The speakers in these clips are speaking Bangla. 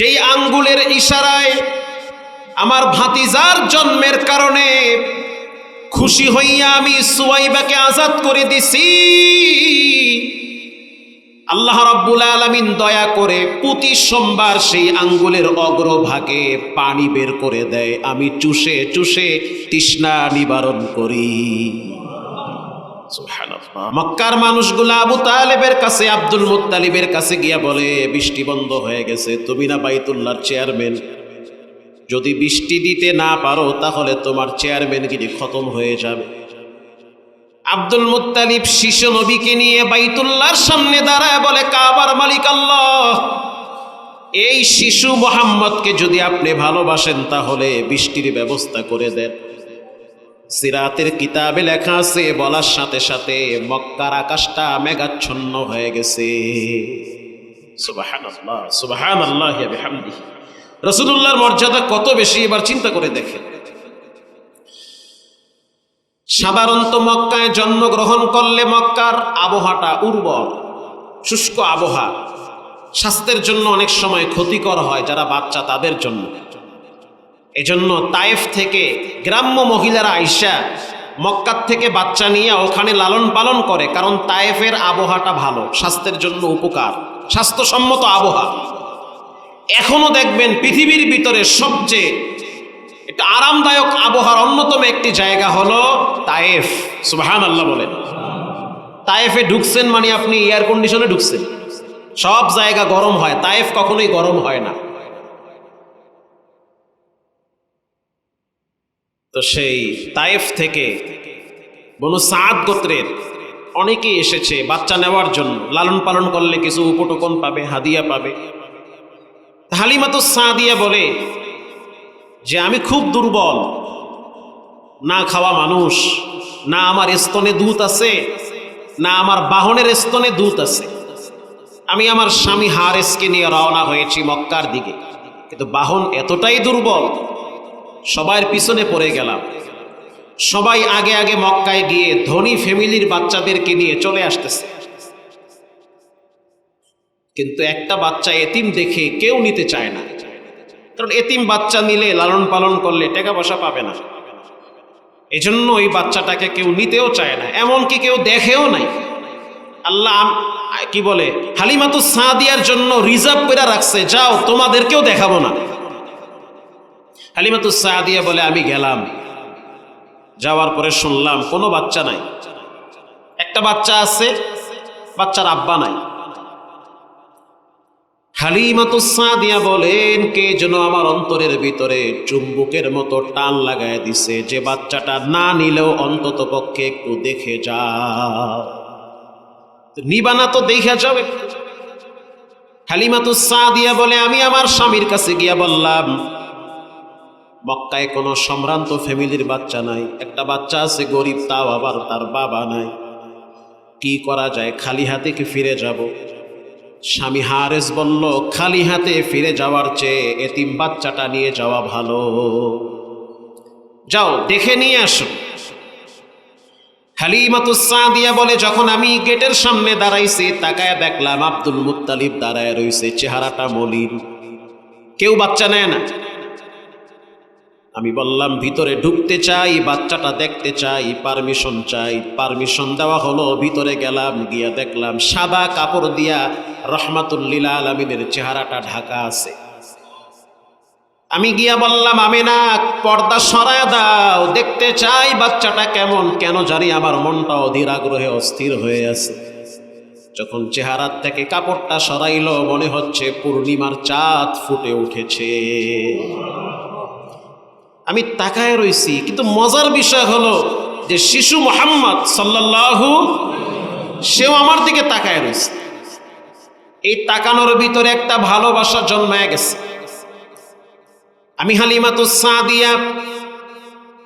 যেই আঙ্গুলের ইশারায় আমার ভাতিজার জন্মের কারণে খুশি হইয়া আমি সুয়াইবাকে আজাদ করে দিছি, আল্লাহ রাব্বুল আলামিন দয়া করে প্রতি সোমবার সেই আঙ্গুলের অগ্রভাগে পানি বের করে দেয় আমি চুষে চুষে তৃষ্ণা নিবারণ করি। মক্কার মানুষগুলা আবু তালেবের কাছে, আব্দুল মুত্তালিবের কাছে গিয়া বলে, বৃষ্টি বন্ধ হয়ে গেছে, তুমি না বাইতুল্লাহর চেয়ারম্যান? যদি বৃষ্টি দিতে না পারো, তাহলে তোমার চেয়ারম্যান চেয়ারম্যানগিরি খতম হয়ে যাবে। আব্দুল মুত্তালিব শিশু নবীকে নিয়ে বাইতুল্লাহর সামনে দাঁড়ায় বলে, কাবার মালিক আল্লাহ, এই শিশু মোহাম্মদকে যদি আপনি ভালোবাসেন, তাহলে বৃষ্টির ব্যবস্থা করে দেন। সিরাতের কিতাবে লেখা আছে, বলার সাথে সাথে মক্কার আকাশটা মেঘাচ্ছন্ন হয়ে গেছে। রসুলুল্লাহর মর্যাদা কত বেশি, এবার চিন্তা করে দেখেন। সাধারণত মক্কায় জন্মগ্রহণ করলে মক্কার আবহাওয়াটা উর্বর, শুষ্ক আবহাওয়া। স্বাস্থ্যের জন্য অনেক সময় ক্ষতিকর হয় যারা বাচ্চা তাদের জন্য। এজন্য তায়েফ থেকে গ্রাম্য মহিলারা আইসা মক্কার থেকে বাচ্চা নিয়ে ওখানে লালন পালন করে, কারণ তায়েফের আবহাওয়াটা ভালো, স্বাস্থ্যের জন্য উপকার, স্বাস্থ্যসম্মত আবহাওয়া। এখনও দেখবেন পৃথিবীর ভিতরে সবচেয়ে একটা আরামদায়ক আবহাওয়ার অন্যতম একটি জায়গা হলো তায়েফ। সুবাহান আল্লাহ বলেন। তায়েফে ঢুকছেন মানে আপনি এয়ার কন্ডিশনে ঢুকছেন। সব জায়গা গরম হয়, তায়েফ কখনোই গরম হয় না। তো সেই তায়েফ থেকে বনু সাদ গোত্রের অনেকেই এসেছে বাচ্চা নেওয়ার জন্য, লালন পালন করলে কিছু উপটোকন পাবে, হাদিয়া পাবে। হালিমাতো সাদিয়া বলে যে, আমি খুব দুর্বল, না খাওয়া মানুষ, না আমার স্তনে দুধ আছে, না আমার বাহনের স্তনে দুধ আছে। আমি আমার স্বামী হারেসকে নিয়ে রওনা হয়েছি মক্কার দিকে। কিন্তু বাহন এতটাই দুর্বল সবার পিছনে পড়ে গেলাম। সবাই আগে আগে মক্কায় গিয়ে ধনী ফ্যামিলির বাচ্চাদেরকে নিয়ে চলে আসতেছে। কিন্তু একটা বাচ্চা এতিম দেখে কেউ নিতে চায় না। কারণ এতিম বাচ্চা নিলে লালন পালন করলে টাকা পয়সা পাবে না। এজন্য ওই বাচ্চাটাকে কেউ নিতেও চায় না, এমনকি কেউ দেখেও নাই। আল্লাহ কি বলে? হালিমাতু সাদিয়ার জন্য রিজার্ভ করে রাখছে, যাও তোমাদেরকেও দেখাবো না। সাদিয়া বলে, আমি গেলাম। যাওয়ার পরে শুনলাম, কোনো বাচ্চা নাই। একটা বাচ্চা আছে, বাচ্চার আব্বা নাই। হালিমাতুসাদিয়া বলেন, কে যেন আমার অন্তরের ভিতরে চুম্বুকের মতো টান লাগায় দিছে, যে বাচ্চাটা না নিলেও অন্তত পক্ষে একটু দেখে যাও। নিবানা তো দেখে যাও একটু। হালিমাতুসাদিয়া বলে, আমি আমার স্বামীর কাছে গিয়া বললাম মক্কায় কোনো সম্ভ্রান্ত ফ্যামিলির বাচ্চা নাই। একটা বাচ্চা আছে, গরিব, তাও আবার তার বাবা নাই। কি করা যায়? খালি হাতে কি ফিরে যাব? স্বামী হারেস বলল, খালি হাতে ফিরে যাওয়ার চেয়ে এতিম বাচ্চাটা নিয়ে যাওয়া ভালো। যাও, দেখে নিয়ে আসো। হালিমাতুসাদিয়া বলে, যখন আমি গেটের সামনে দাঁড়াইছি, তাকায় দেখলাম আব্দুল মুত্তালিব দাঁড়ায় রইছে, চেহারাটা মলিন। কেউ বাচ্চা নেয় না। আমি বললাম, ভিতরে ঢুকতে চাই, বাচ্চাটা দেখতে চাই পারমিশন চাই। পারমিশন দেওয়া হলো, ভিতরে গেলাম, গিয়া দেখলাম, সাদা কাপড় দিয়া রহমাতুল্লিল আলমিনের চেহারাটা ঢাকা আছে। আমি গিয়া বললাম আমি না পর্দা সরায় দাও, দেখতে চাই বাচ্চাটা কেমন, কেন জানি আমার মনটা অধীর আগ্রহে অস্থির হয়ে আছে। যখন চেহারার থেকে কাপড়টা সরাইল, মনে হচ্ছে পূর্ণিমার চাঁদ ফুটে উঠেছে। আমি তাকায় রইছি। কিন্তু মজার বিষয় হলো যে শিশু মোহাম্মদ সাল্লাল্লাহু সেও আমার দিকে তাকায় রইছে। এই তাকানোর ভিতরে একটা ভালোবাসা জন্মায় গেছে। আমি হালিমাতু সাদিয়া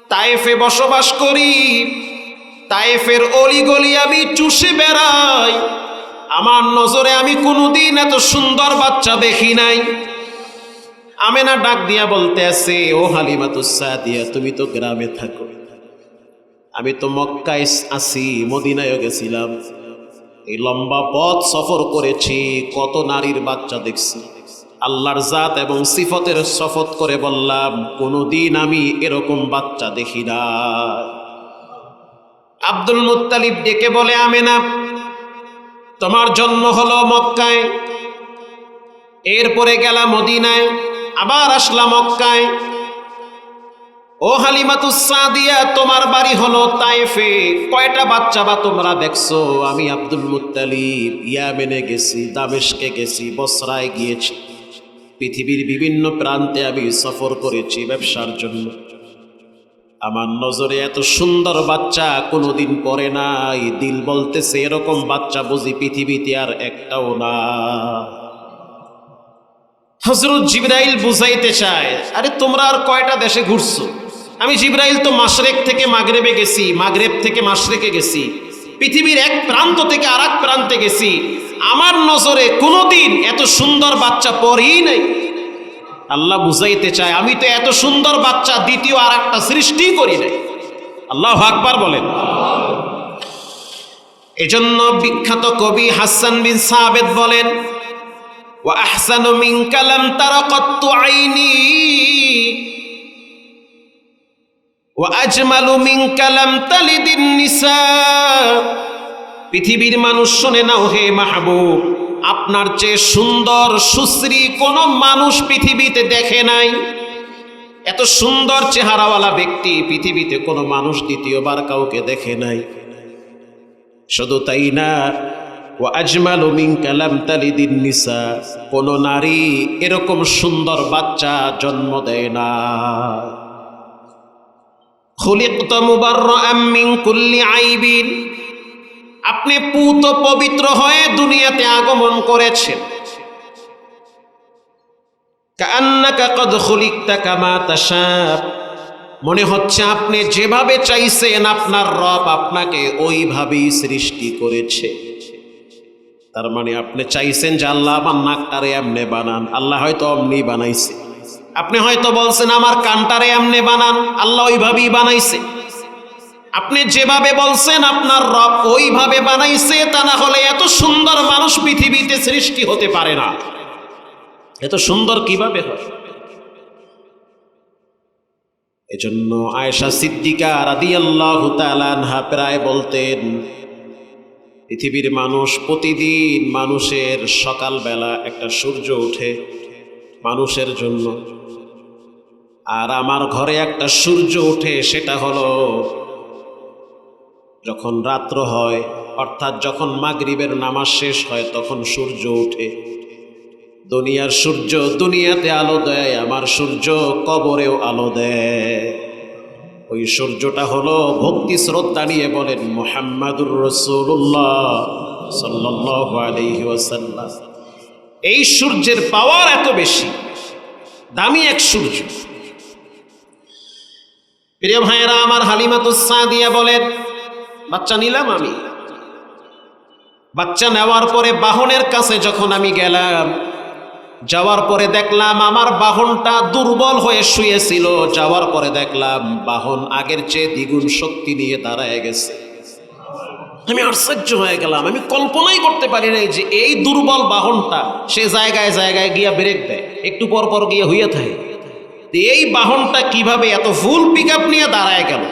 তায়েফে বসবাস করি। তায়েফের অলিগলি আমি চুষে বেড়াই। আমার নজরে আমি কোনোদিন এত সুন্দর বাচ্চা দেখি নাই। আমেনা ডাক দিয়া বলতে আছে ও হালিমাতুসাদিয়া তুমি তো গ্রামে থাকো। আমি তো মক্কায় আছি মদিনায় গেছিলাম। এই লম্বা পথ সফর করেছি, কত নারীর বাচ্চা দেখছি। আল্লাহর জাত এবং সিফতের শপথ করে বললাম, কোনোদিন আমি এরকম বাচ্চা দেখি না। আব্দুল মুত্তালিব ডেকে বলে, আমেনা, তোমার জন্ম হলো মক্কায়, এরপরে গেলাম মদিনায়। আবার আসলাম মক্কায়। ও হালিমাতুসাদিয়া তোমার বাড়ি হলো তাইফে। কয়টা বাচ্চা বা তোমরা দেখছ? আমি আব্দুল মুত্তালিব, ইয়ামেনে গেছি, দামেশকে গেছি, বসরায় গিয়েছি। পৃথিবীর বিভিন্ন প্রান্তে আমি সফর করেছি ব্যবসার জন্য। আমার নজরে এত সুন্দর বাচ্চা কোনোদিন পরে নাই। দিল বলতেছে, এরকম বাচ্চা বুঝি পৃথিবীতে আর একটাও না। হজরত জিব্রাইল বুঝাইতে চায়, আরে তোমরা আর কয়টা দেশে ঘুরছো? আমি জিব্রাইল তো মাশরেক থেকে মাগরেবে গেছি, মাগরেব থেকে মাশরেকে গেছি। পৃথিবীর এক প্রান্ত থেকে আর প্রান্তে গেছি। আমার নজরে কোনোদিন এত সুন্দর বাচ্চা পরেই নাই। আল্লাহ বুঝাইতে চায়, আমি তো এত সুন্দর বাচ্চা দ্বিতীয় আর একটা সৃষ্টি করি নাই। আল্লাহ আকবার বলেন। এজন্য বিখ্যাত কবি হাসান বিন সাবেদ বলেন وأحسن منك لم تر قط عيني وأجمل منك لم تلد النساء পৃথিবীর মানুষ শুনে নাও হে মাহবুব আপনার চেয়ে সুন্দর সুশ্রী কোন মানুষ পৃথিবীতে দেখে নাই এত সুন্দর চেহারাওয়ালা ব্যক্তি পৃথিবীতে কোনো মানুষ দ্বিতীয়বার কাউকে দেখে নাই শুধু তাই না ও নারী এরকম সুন্দর বাচ্চা জন্ম দেয় না। কুল্লি আইবিন, আপনি পুত পবিত্র হয়ে দুনিয়াতে আগমন করেছেন। মনে হচ্ছে আপনি যেভাবে চাইছেন আপনার রব আপনাকে ওইভাবেই সৃষ্টি করেছে। তার মানে আপনি চাইছেন যে আল্লাহ আমার নাকটারে এমনে বানান। আল্লাহ হয়তো অমনি বানাইছে। আপনি হয়তো বলছেন, আমার কানটারে এমনে বানান। আল্লাহ ওইভাবেই বানাইছে। আপনি যেভাবে বলছেন, আপনার রব ওইভাবে বানাইছে, তা না হলে এত সুন্দর মানুষ পৃথিবীতে সৃষ্টি হতে পারে না। এত সুন্দর কীভাবে হয়? এজন্য আয়েশা সিদ্দিকা রাদিয়াল্লাহু তাআলা প্রায় বলতেন পৃথিবীর মানুষ প্রতিদিন মানুষের সকালবেলা একটা সূর্য ওঠে মানুষের জন্য। আর আমার ঘরে একটা সূর্য ওঠে, সেটা হলো যখন রাত্র হয়, অর্থাৎ যখন মাগরিবের নামাজ শেষ হয়, তখন সূর্য ওঠে। দুনিয়ার সূর্য দুনিয়াতে আলো দেয়, আমার সূর্য কবরেও আলো দেয়। ওই সূর্যটা হলো ভক্তি শ্রদ্ধা নিয়ে বলেন মোহাম্মদুর রসুল্লাহ সাল্লাহ এই সূর্যের পাওয়ার এত বেশি, দামি এক সূর্য। প্রিয় ভাইয়েরা, আমার হালিমাতুসাদিয়া বলেন, বাচ্চা নিলাম আমি। বাচ্চা নেওয়ার পরে বাহনের কাছে যখন আমি গেলাম যাওয়ার পরে দেখলাম আমার বাহনটা দুর্বল হয়ে শুয়েছিল। যাওয়ার পরে দেখলাম বাহন আগের চেয়ে দ্বিগুণ শক্তি নিয়ে দাঁড়ায় গেছে। আমি আশ্চর্য হয়ে গেলাম। আমি কল্পনাই করতে পারি নাই যে এই দুর্বল বাহনটা সে জায়গায় জায়গায় গিয়া ব্রেক দেয়। একটু পর পর গিয়ে হইয়া থাকে। এই বাহনটা কীভাবে এত ফুল পিক আপ নিয়ে দাঁড়ায় গেল?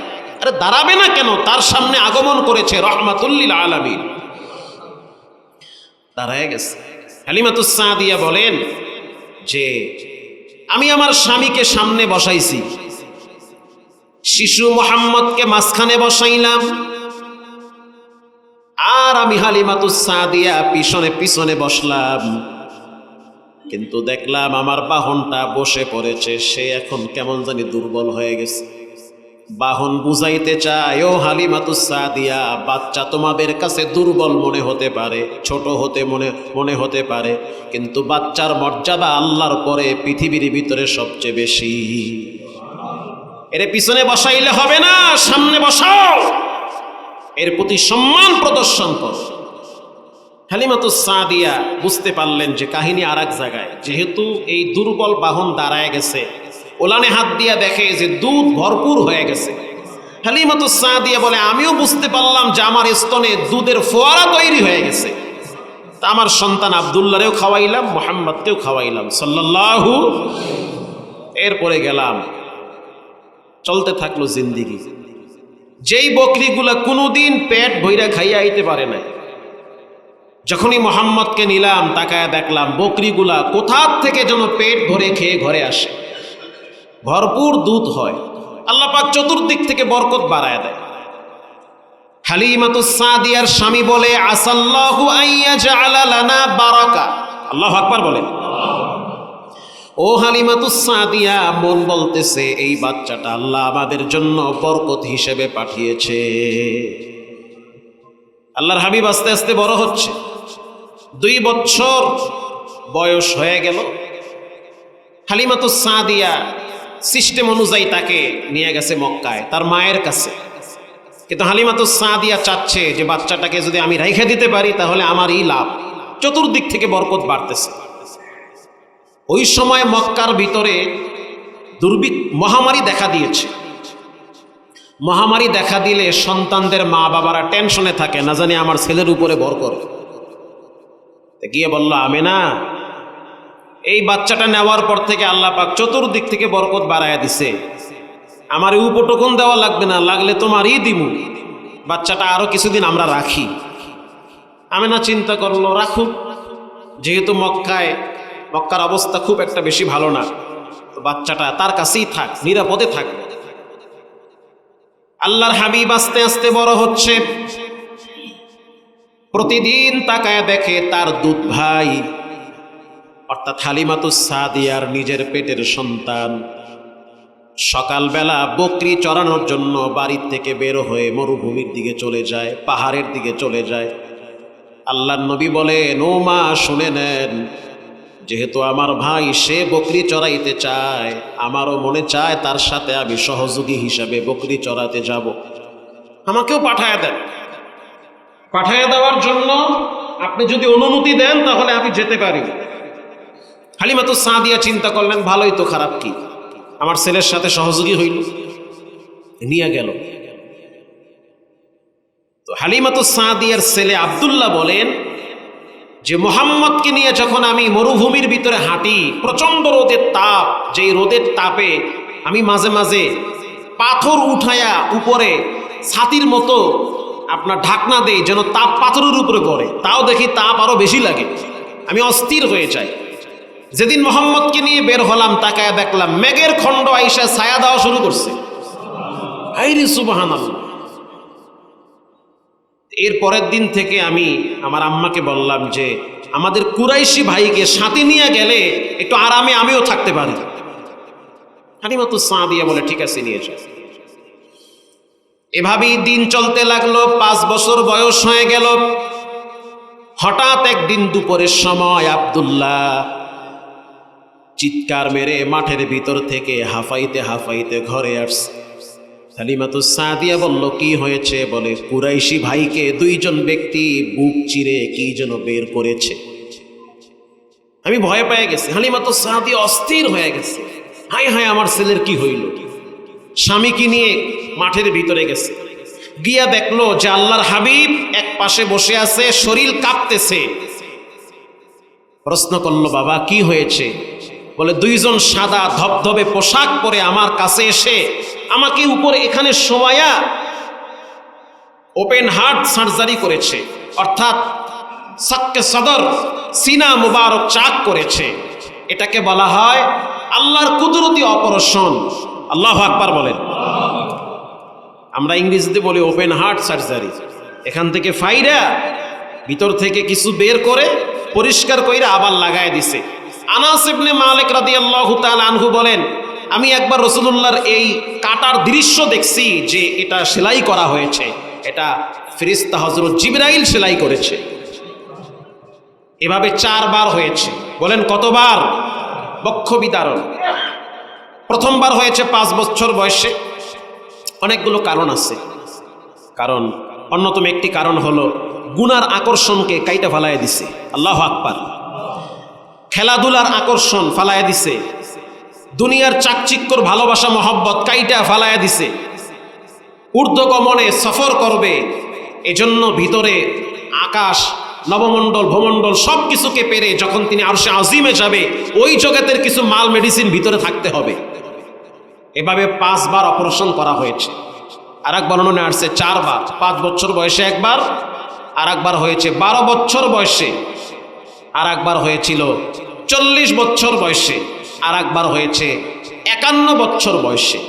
আরে দাঁড়াবে না কেন? তার সামনে আগমন করেছে রহমাতুল্লিল আলমিন। দাঁড়ায় গেছে। হালিমাতুসাদিয়া বলেন যে, আমি আমার স্বামীকে সামনে বসাইছি। শিশু মোহাম্মদকে মাঝখানে বসাইলাম। আর আমি হালিমাতুসাদিয়া পিছনে পিছনে বসলাম। কিন্তু দেখলাম আমার বাহনটা বসে পড়েছে, সে এখন কেমন জানি দুর্বল হয়ে গেছে। বাহন বুঝাইতে চায়, ও হালিমাতুসাদিয়া বাচ্চা তোমাদের কাছে দুর্বল মনে হতে পারে, ছোট হতে মনে মনে হতে পারে, কিন্তু বাচ্চার মর্যাদা আল্লাহর পরে পৃথিবীর ভিতরে সবচেয়ে বেশি। এর পিছনে বসাইলে হবে না, সামনে বসাও। এর প্রতি সম্মান প্রদর্শন কর। হালিমাতুসাদিয়া বুঝতে পারলেন যে কাহিনী আর এক জায়গায়, যেহেতু এই দুর্বল বাহন দাঁড়ায় গেছে ওলানে হাত দিয়া দেখে যে দুধ ভরপুর হয়ে গেছে। হালিমাতু সাদিয়া বলে, আমিও বুঝতে পারলাম যে আমার স্তনে দুধের ফোয়ারা তৈরি হয়ে গেছে। তা আমার সন্তান আবদুল্লারেও খাওয়াইলাম, মোহাম্মদকেও খাওয়াইলাম। সাল্লাল্লাহু এরপরে গেলাম। চলতে থাকল জিন্দিগি। যেই বকরিগুলা কোনোদিন পেট ভৈরা খাইয়া আইতে পারে না যখনই মোহাম্মদকে নিলাম, তাকায় দেখলাম বকরিগুলা কোথার থেকে যেন পেট ভরে খেয়ে ঘরে আসে। ভরপুর দুধ হয়। আল্লাহ পাক চতুর্দিক থেকে বরকত বাড়ায় দেয়। হালিমাতুস সাদিয়ার স্বামী বলে, আসাল্লাহু আইয়া জাআলা লানা বারাকা। আল্লাহু আকবার বলেন। ও হালিমাতুস সাদিয়া, মন বলতেছে, এই বাচ্চাটা আল্লাহ আমাদের জন্য বরকত হিসেবে পাঠিয়েছে। আল্লাহর হাবিব আস্তে আস্তে বড় হচ্ছে। দুই বছর বয়স হয়ে গেল। হালিমাতুস সাদিয়া সিস্টেম অনুযায়ী তাকে নিয়ে গেছে মক্কায়, তার মায়ের কাছে। কিন্তু হালিমাতুস সাদিয়া চাচ্ছে যে বাচ্চাটাকে যদি আমি রেখে দিতে পারি, তাহলে আমারই লাভ। চতুর্দিক থেকে বরকত বাড়তেছে। ওই সময় মক্কার ভিতরে দুর্ভিক্ষ মহামারী দেখা দিয়েছে। মহামারী দেখা দিলে সন্তানদের মা বাবারা টেনশনে থাকে, না জানি আমার ছেলের উপরে ভর করে গিয়ে বলল আমি না এই বাচ্চাটা নেওয়ার পর থেকে আল্লাহ পাক চতুর্দিক থেকে বরকত বাড়ায় দিছে। আমার উপটোকন দেওয়া লাগবে না, লাগলে তোমারই দিমু। বাচ্চাটা আরও কিছুদিন আমরা রাখি। আমি না চিন্তা করল, রাখুক, যেহেতু মক্কায়, মক্কার অবস্থা খুব একটা বেশি ভালো না বাচ্চাটা তার কাছেই থাক, নিরাপদে থাক। আল্লাহর হাবিব আস্তে আস্তে বড় হচ্ছে। প্রতিদিন তাকায় দেখে তার দুধ ভাই অর্থাৎ হালিমাতুস সাদিয়ার নিজের পেটের সন্তান। সকালবেলা বকরি চড়ানোর জন্য বাড়ির থেকে বের হয়ে মরুভূমির দিকে চলে যায়, পাহাড়ের দিকে চলে যায়। আল্লাহ নবী বলেন, ও মা, শুনে নেন। যেহেতু আমার ভাই সে বকরি চড়াইতে চায়, আমারও মনে চায় তার সাথে আমি সহযোগী হিসাবে বকরি চড়াতে যাব। আমাকেও পাঠায় দেন। পাঠায় দেওয়ার জন্য আপনি যদি অনুমতি দেন, তাহলে আমি যেতে পারি। হালিমা তো সাদিয়া চিন্তা করলেন, ভালোই তো খারাপ কি? আমার ছেলের সাথে সহযোগী হইল। নিয়ে গেল। তো হালিমা তো সাদিয়ার ছেলে আবদুল্লাহ বলেন, যে মোহাম্মদকে নিয়ে যখন আমি মরুভূমির ভিতরে হাঁটি প্রচণ্ড রোদের তাপ, যেই রোদের তাপে আমি মাঝে মাঝে পাথর উঠায়া উপরে ছাতির মতো আপনার ঢাকনা দেই, যেন তাপ পাথরের উপরে পড়ে। তাও দেখি তাপ আরও বেশি লাগে। আমি অস্থির হয়ে যাই। যেদিন মোহাম্মদকে নিয়ে বের হলাম, তাকায় দেখলাম, মেঘের খণ্ড আইসা ছায়া দেওয়া শুরু করছে। এর পরের দিন থেকে আমি আমার আম্মাকে বললাম যে, আমাদের কুরাইশি ভাইকে সাথে নিয়ে গেলে একটু আরামে আমিও থাকতে পারি। হানিমা তো সাঁ দিয়ে বলে, ঠিক আছে, নিয়ে যাও। এভাবেই দিন চলতে লাগল, পাঁচ বছর বয়স হয়ে গেল। হঠাৎ একদিন দুপুরের সময় আবদুল্লাহ চিৎকার মেরে মাঠের ভিতর থেকে হাফাইতে হাফাইতে ঘরে আসছে। হালিমাতু সাদিয়া বলল, কি হয়েছে? বলে, কুরাইশি ভাইকে দুইজন ব্যক্তি বুক চিরে কি যেন বের করেছে। আমি ভয় পেয়ে গেছি। হালিমাতু সাদিয়া অস্থির হয়ে গেছে। হাই হাই আমার ছেলের কি হইল? স্বামীকে নিয়ে মাঠের ভিতরে গেছে? গিয়া দেখল যে আল্লাহর হাবিব এক পাশে বসে আছে, শরীর কাঁপতেছে। প্রশ্ন করল, বাবা, কি হয়েছে? বলে, দুইজন সাদা ধবধবে পোশাক পরে আমার কাছে এসে আমাকে উপরে এখানে শোয়ায়া ওপেন হার্ট সার্জারি করেছে। অর্থাৎ সাক্কে সদর, সিনা মুবারক চাক করেছে। এটাকে বলা হয় আল্লাহর কুদরতি অপারেশন। আল্লাহ আকবার বলেন। আমরা ইংরেজিতে বলি ওপেন হার্ট সার্জারি এখান থেকে ফাইরা ভিতর থেকে কিছু বের করে পরিষ্কার কইরা আবার লাগায় দিছে। আনাস ইবনে মালিক রাদিয়াল্লাহু তাআলা আনহু বলেন, আমি একবার রসুলুল্লাহর এই কাটার দৃশ্য দেখছি যে এটা সেলাই করা হয়েছে। এটা ফিরিস্তা হজরত জিবরাইল সেলাই করেছে। এভাবে চারবার হয়েছে। বলেন কতবার? বক্ষ বিদারণ প্রথমবার হয়েছে পাঁচ বছর বয়সে। অনেকগুলো কারণ আছে। কারণ অন্যতম একটি কারণ হলো, গুনার আকর্ষণকে কাইটা ফালায় দিছে। আল্লাহ আকবার। খেলাধুলার আকর্ষণ ফালায় দিছে। দুনিয়ার চাকচিক্কর ভালোবাসা, মহব্বত কাইটা ফালায়া দিছে। ঊর্ধ্বগমনে সফর করবে, এজন্য ভিতরে আকাশ, নবমণ্ডল, ভূমণ্ডল সব কিছুকে পেরে যখন তিনি আরশে আজিমে যাবে, ওই জগতের কিছু মাল মেডিসিন ভিতরে থাকতে হবে। এভাবে পাঁচবার অপারেশন করা হয়েছে। আর এক বর্ণনা আসছে চারবার, পাঁচ বছর বয়সে একবার আর একবার হয়েছে বারো বছর বয়সে। আর একবার হয়েছিল চল্লিশ বছর বয়সে আর একবার হয়েছে একান্ন বছর বয়সে।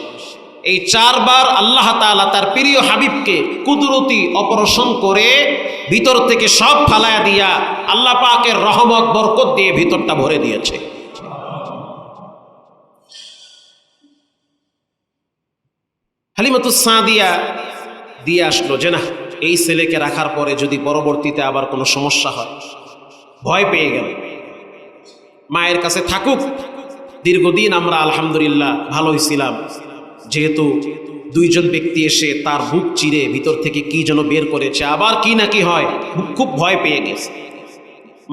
এই চারবার আল্লাহ তাআলা তার প্রিয় হাবিবকে কুদরতি অপারেশন করে ভিতর থেকে সব ফালায়া দিয়া আল্লাহ পাকের রহমত, বরকত দিয়ে ভিতরটা ভরে দিয়েছে। হালিমাতু সাদিয়া দিয়ে আসলো যে না, এই ছেলেকে রাখার পরে যদি পরবর্তীতে আবার কোনো সমস্যা হয় ভয় পেয়ে গেল। মায়ের কাছে থাকুক, দীর্ঘদিন আমরা আলহামদুলিল্লাহ ভালোই ছিলাম যেহেতু দুইজন ব্যক্তি এসে তার বুক চিরে ভিতর থেকে কি যেন বের করেছে, আবার কি না কি হয়, খুব ভয় পেয়ে গেছে।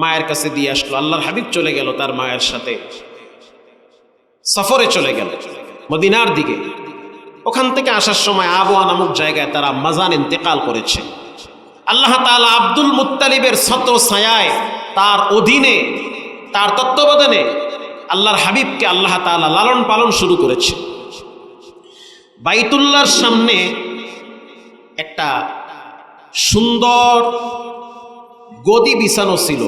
মায়ের কাছে দিয়ে আসলো, আল্লাহর হাবিব চলে গেল তার মায়ের সাথে। সফরে চলে গেল, মদিনার দিকে। ওখান থেকে আসার সময় আবহাওয়া নামক জায়গায় তারা মাজান ইন্তেকাল করেছে। আল্লাহ তাআলা আব্দুল মুত্তালিবের শত ছায়ায় তার অধীনে, তার তত্ত্বাবধানে আল্লাহর হাবিবকে আল্লাহ তাআলা লালন পালন শুরু করেছে। বাইতুল্লাহর সামনে একটা সুন্দর গদি বিছানো ছিল,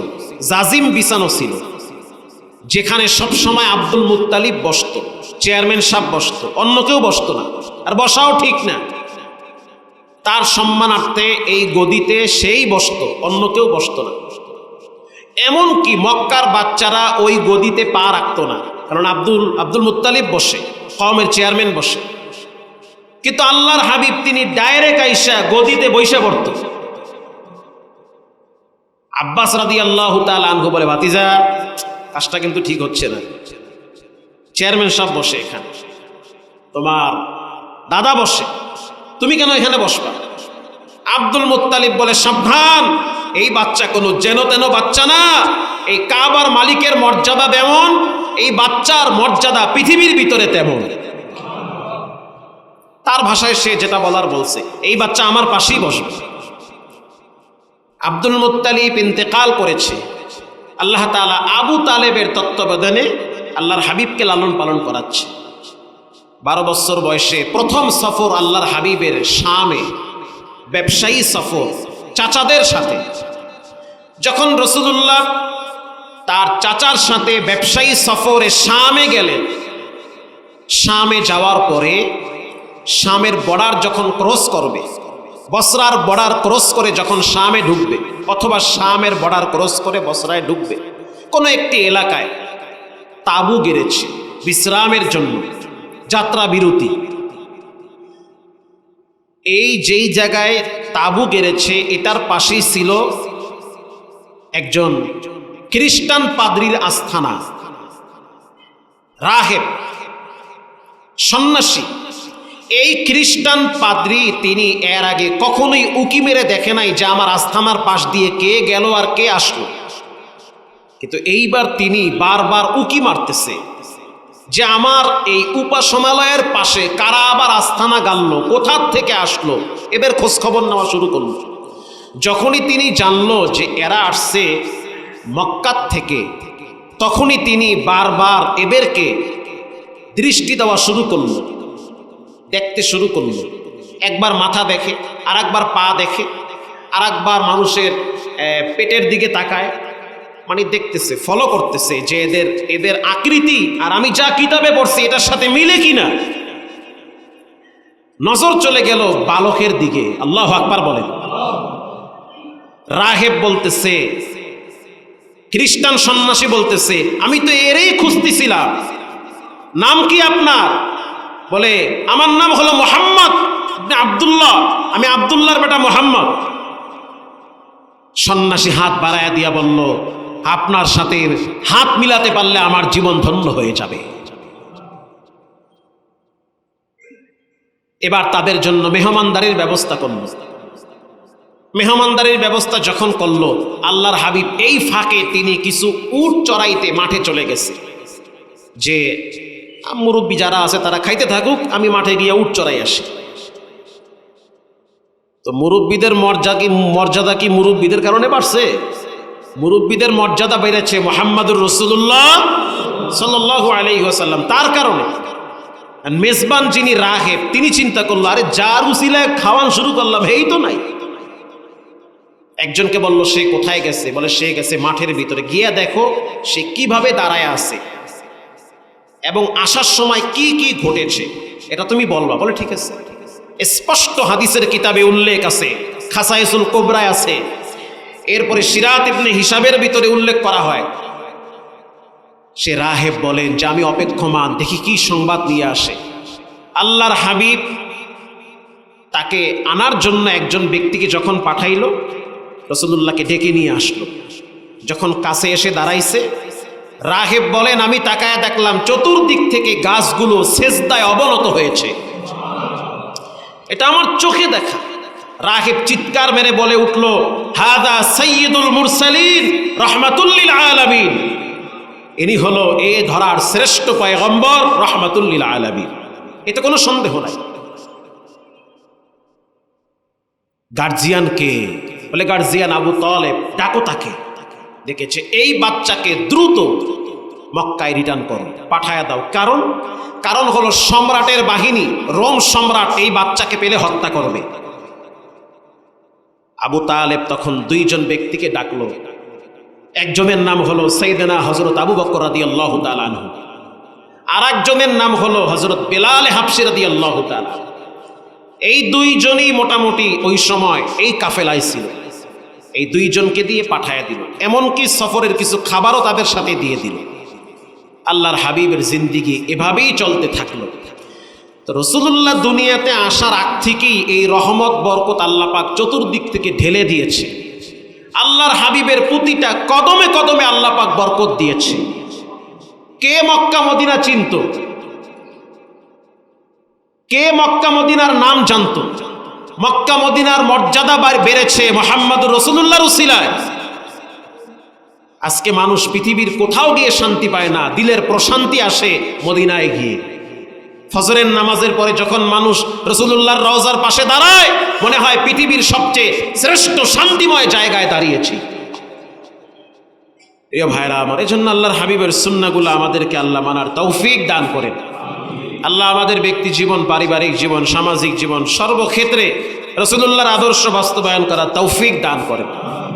জাজিম বিছানো ছিল, যেখানে সবসময় আব্দুল মুত্তালিব বসত, চেয়ারম্যান সাহেব বসত, অন্য কেউ বসত না, আর বসাও ঠিক না। তার সম্মানার্থে এই গদিতে সেই বসত, অন্য কেউ বসত না। এমনকি মক্কার বাচ্চারা ওই গদিতে পা রাখত না। কারণ আব্দুল আব্দুল মুত্তালিব বসে কমের চেয়ারম্যান বসে। কিন্তু আল্লাহর হাবিব তিনি ডাইরেক্ট আইসা গদিতে বৈশা পড়ত। আব্বাস রাদি আল্লাহ আনহু বলে, ভাতিজা, কাজটা কিন্তু ঠিক হচ্ছে না। চেয়ারম্যান সব বসে এখানে। তোমার দাদা বসে। তুমি কেন এখানে বসবা? আব্দুল মুত্তালিব বলে, সাবধান! এই বাচ্চা কোনো যেন তেন বাচ্চা না। এই কাবার মালিকের মর্যাদা যেমন এই বাচ্চার মর্যাদা পৃথিবীর ভিতরে তেমন। তার ভাষায় সে যেটা বলার বলছে, এই বাচ্চা আমার পাশেই বসবে। আব্দুল মুত্তালিব ইন্তেকাল করেছে। আল্লাহ তাআলা আবু তালেবের তত্ত্বাবধানে আল্লাহর হাবিবকে লালন পালন করাচ্ছে। বারো বছর বয়সে প্রথম সফর আল্লাহর হাবিবের শামে, ব্যবসায়ী সফর। চাচাদের সাথে। যখন রসুল্লাহ তার চাচার সাথে ব্যবসায়ী সফরে শামে গেলেন, শামে যাওয়ার পরে শামের বর্ডার যখন ক্রস করবে, বসরার বর্ডার ক্রস করে যখন শামে ঢুকবে, অথবা শামের বর্ডার ক্রস করে বসরায় ঢুকবে, কোনো একটি এলাকায় তাবু গেড়েছে বিশ্রামের জন্য যাত্রা বিরতি এই যেই জায়গায় তাবু গেড়েছে, এটার পাশেই ছিল একজন খ্রিস্টান পাদ্রির আস্থানা। রাহেব, সন্ন্যাসী। এই খ্রিস্টান পাদ্রি তিনি এর আগে কখনোই উকি মেরে দেখে নাই যে আমার আস্থানার পাশ দিয়ে কে গেল আর কে আসলো। কিন্তু এইবার তিনি বারবার উকি মারতেছে। যে আমার এই উপাসনালয়ের পাশে কারা আবার আস্থানা গাললো কোথার থেকে আসলো? এদের খোঁজ খবর নেওয়া শুরু করল। যখনই তিনি জানলো যে এরা আসছে মক্কাত থেকে, তখনই তিনি বারবার এদেরকে দৃষ্টি দেওয়া শুরু করল, দেখতে শুরু করল। একবার মাথা দেখে আর একবার পা দেখে আর একবার মানুষের পেটের দিকে তাকায় মানে দেখতেছে ফলো করতেছে যে এদের এদের আকৃতি আর আমি যা কিতাবে পড়ছি এটার সাথে মিলে কিনা। নজর চলে গেল বালকের দিকে, আল্লাহ আকবার বলেন। রাহেব বলতেছে, খ্রিস্টান সন্ন্যাসী বলতেছে, আমি তো এরই খুঁজতেছিলাম। নাম কি আপনার? বলে, আমার নাম হলো মোহাম্মদ আপনি আবদুল্লাহ। আমি আবদুল্লাহর বেটা মোহাম্মদ। সন্ন্যাসী হাত বাড়ায়া দিয়া বলল আপনার সাথে হাত মিলাতে পারলে আমার জীবন ধন্য হয়ে যাবে। এবার তাদের জন্য মেহমানদারির ব্যবস্থা করল। মেহমানদারির ব্যবস্থা যখন করল, আল্লাহর হাবিব এই ফাঁকে তিনি কিছু উট চড়াইতে মাঠে চলে গেছে। যে, মুরব্বী যারা আছে তারা খাইতে থাকুক, আমি মাঠে গিয়ে উট চড়াই আসি। তো মুরব্বীদের মর্যাদা কি মর্যাদা কি মুরব্বীদের কারণে বাড়ছে? মুরব্বীদের মর্যাদা বেড়েছে মোহাম্মদুর রসুল্লাহ সাল্লাহ আলাই ওয়াসাল্লাম। তার কারণে। মেজবান যিনি রাহেব, তিনি চিন্তা করল, আরে যার উসিলায় খাওয়ান শুরু করলাম, এই তো নাই। একজনকে বলল, সে কোথায় গেছে? বলে, সে গেছে মাঠের ভিতরে। গিয়ে দেখো, সে কীভাবে দাঁড়ায় আছে। এবং আসার সময় কি কি ঘটেছে, এটা তুমি বলবা। বলে, ঠিক আছে। স্পষ্ট হাদিসের কিতাবে উল্লেখ আছে, খাসাইসুল কোবরায় আছে এরপরে সিরাত ইবনে হিসাবের ভিতরে উল্লেখ করা হয়। সে রাহেব বলেন যে, আমি অপেক্ষমান, দেখি কি সংবাদ নিয়ে আসে। আল্লাহর হাবিব তাকে আনার জন্য একজন ব্যক্তিকে যখন পাঠাইল রসুল্লাহকে ডেকে নিয়ে আসলো। যখন কাছে এসে দাঁড়াইছে, রাহেব বলেন, আমি তাকায় দেখলাম, চতুর্দিক থেকে গাছগুলো সেজদায় অবনত হয়েছে। এটা আমার চোখে দেখা। রাহেব চিৎকার মেরে বলে উঠল, হাদা সৈয়দুল মুরসালিন, রহমাতুল্লিল আলামিন। ইনি হলো এ ধরার শ্রেষ্ঠ পয়গম্বর, রহমাতুল্লিল আলামিন। এতে কোনো সন্দেহ নাই। গার্জিয়ান কে? বলে, গার্জিয়ান আবু তলেব, ডাকো তাকে। দেখেছে, এই বাচ্চাকে দ্রুত মক্কায় রিটার্ন করো, পাঠায়া দাও। কারণ? কারণ হলো সম্রাটের বাহিনী, রোম সম্রাট এই বাচ্চাকে পেলে হত্যা করবে। আবু তালেব তখন দুইজন ব্যক্তিকে ডাকলো। একজনের নাম হলো সৈদনা হজরত আবু বকর রাদি আল্লাহ তালানহু আর একজনের নাম হলো হজরত বেলাল হাফসি রাদি আল্লাহ তালা এই দুইজনই মোটামুটি ওই সময় এই কাফেলায় ছিল। এই দুইজনকে দিয়ে পাঠায় দিল। এমনকি সফরের কিছু খাবারও তাদের সাথে দিয়ে দিল। আল্লাহর হাবিবের জিন্দিগি এভাবেই চলতে থাকল। রসুল্লাহ দুনিয়াতে আসার আগ থেকেই এই রহমত, বরকত আল্লাহ পাক চতুর্দিক থেকে ঢেলে দিয়েছে। আল্লাহর হাবিবের প্রতিটা কদমে কদমে আল্লাহ পাক বরকত দিয়েছে। কে মক্কা মদিনা চিনত? কে মক্কা মদিনার নাম জানত? মক্কা মদিনার মর্যাদা বেড়েছে মোহাম্মদ রসুল্লাহর উসিলায়। আজকে মানুষ পৃথিবীর কোথাও গিয়ে শান্তি পায় না, দিলের প্রশান্তি আসে মদিনায় গিয়ে। ফজরের নামাজের পরে যখন মানুষ রসুল্লাহর রওজার পাশে দাঁড়ায়, মনে হয় পৃথিবীর সবচেয়ে শ্রেষ্ঠ শান্তিময় জায়গায় দাঁড়িয়েছি। প্রিয় ভাইরা আমার এই জন্য আল্লাহর হাবিবের সুন্নাগুলো আমাদেরকে আল্লাহ মানার তৌফিক দান করেন। আল্লাহ আমাদের ব্যক্তি জীবন, পারিবারিক জীবন, সামাজিক জীবন সর্বক্ষেত্রে রসুল্লাহর আদর্শ বাস্তবায়ন করার তৌফিক দান করেন।